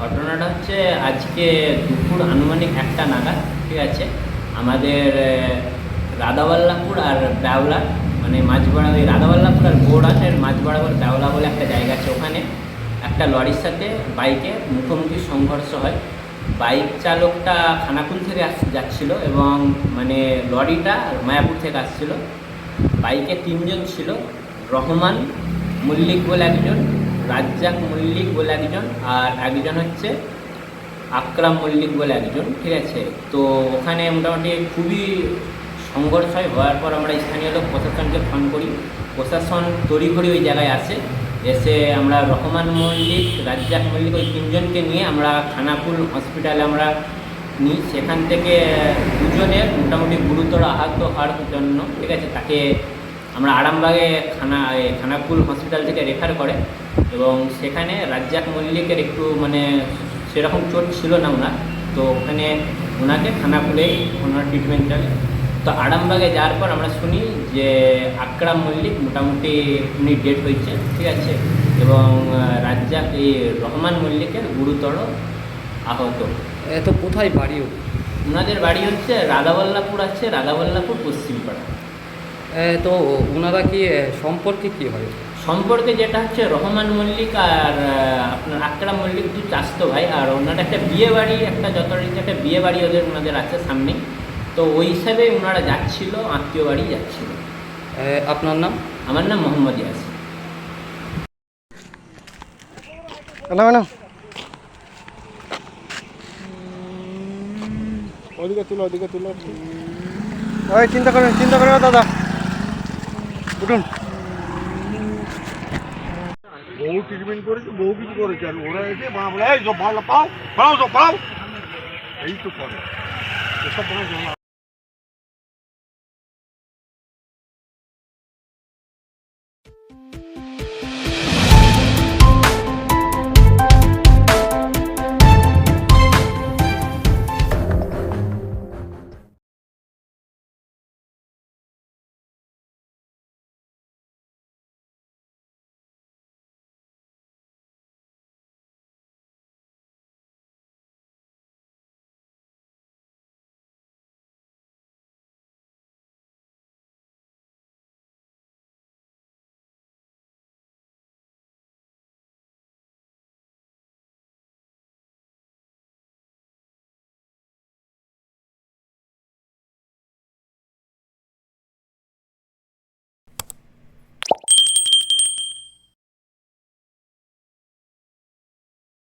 ঘটনাটা হচ্ছে আজকে দুপুর আনুমানিক একটা নাগাদ, ঠিক আছে? আমাদের রাধাবাল্লাপুর আর ব্যাওলা মানে মাঝবড়া ওই রাধাবাল্লাপুর আর গৌড়াটের মাঝবড়াবর ব্যাওলা বলে একটা জায়গা আছে ওখানে। একটা লরির সাথে বাইকে মুখোমুখি সংঘর্ষ হয়। বাইক চালকটা খানাকুল থেকে আস- যাচ্ছিল এবং মানে লরিটা মায়াপুর থেকে আসছিল। বাইকে তিনজন ছিল, রহমান, মল্লিক বলে একজন রাজ্জাক মল্লিক বলে একজন আর একজন হচ্ছে আকরাম মল্লিক বলে একজন, ঠিক আছে? তো ওখানে মোটামুটি খুবই সংঘর্ষ হয় হওয়ার পর আমরা স্থানীয় লোক প্রশাসনকে ফোন করি। প্রশাসন তড়িঘড়ি ওই জায়গায় আসে। এসে আমরা রহমান মল্লিক, রাজ্জাক মল্লিক ওই তিনজনকে নিয়ে আমরা খানাপুল হসপিটালে আমরা নিই। সেখান থেকে দুজনের মোটামুটি গুরুতর আহত হওয়ার জন্য, ঠিক আছে? তাকে আমরা আরামবাগে খানা খানাকুল হসপিটাল থেকে রেফার করে এবং সেখানে রাজ্জাক মল্লিকের একটু মানে সেরকম চোট ছিল না ওনার তো ওখানে ওনাকে খানাকুলেই ওনার ট্রিটমেন্ট চলে তো আরামবাগে যাওয়ার পর আমরা শুনি যে আকরাম মল্লিক মোটামুটি উনি ডেট হয়েছে ঠিক আছে? এবং রাজ্জাক এই রহমান মল্লিকের গুরুতর আহত। তো কোথায় বাড়ি ওনাদের বাড়ি হচ্ছে রাধাবল্লাপুর আছে রাধাবল্লাপুর পশ্চিমপাড়া। তো ওনারা কি সম্পর্কে কি হয়? সম্পর্কে যেটা হচ্ছে রহমান মল্লিক আর আপনার আকরাম মল্লিক দু চাস্তো ভাই আর ওনার একটা বিয়ে বাড়ি একটা যথারীতি একটা বিয়ে বাড়ি ওদের ওনাদের আছে সামনে। তো ওই হিসাবে ওনারা যাচ্ছিল আত্মীয় বাড়ি যাচ্ছিল। আপনার নাম? আমার নাম মোহাম্মদ ইয়াস না ম্যাডাম। ওদিকে তুলো ওদিকে তুলো। ওই চিন্তা করেন চিন্তা করেন না দাদা। উঠুন বহু ট্রিটমেন্ট করেছে বহু কিছু করেছে, আর ওরা এসে বলে এই সব ভালো পাও পাও সব পাও এই তো করে। এসব জমা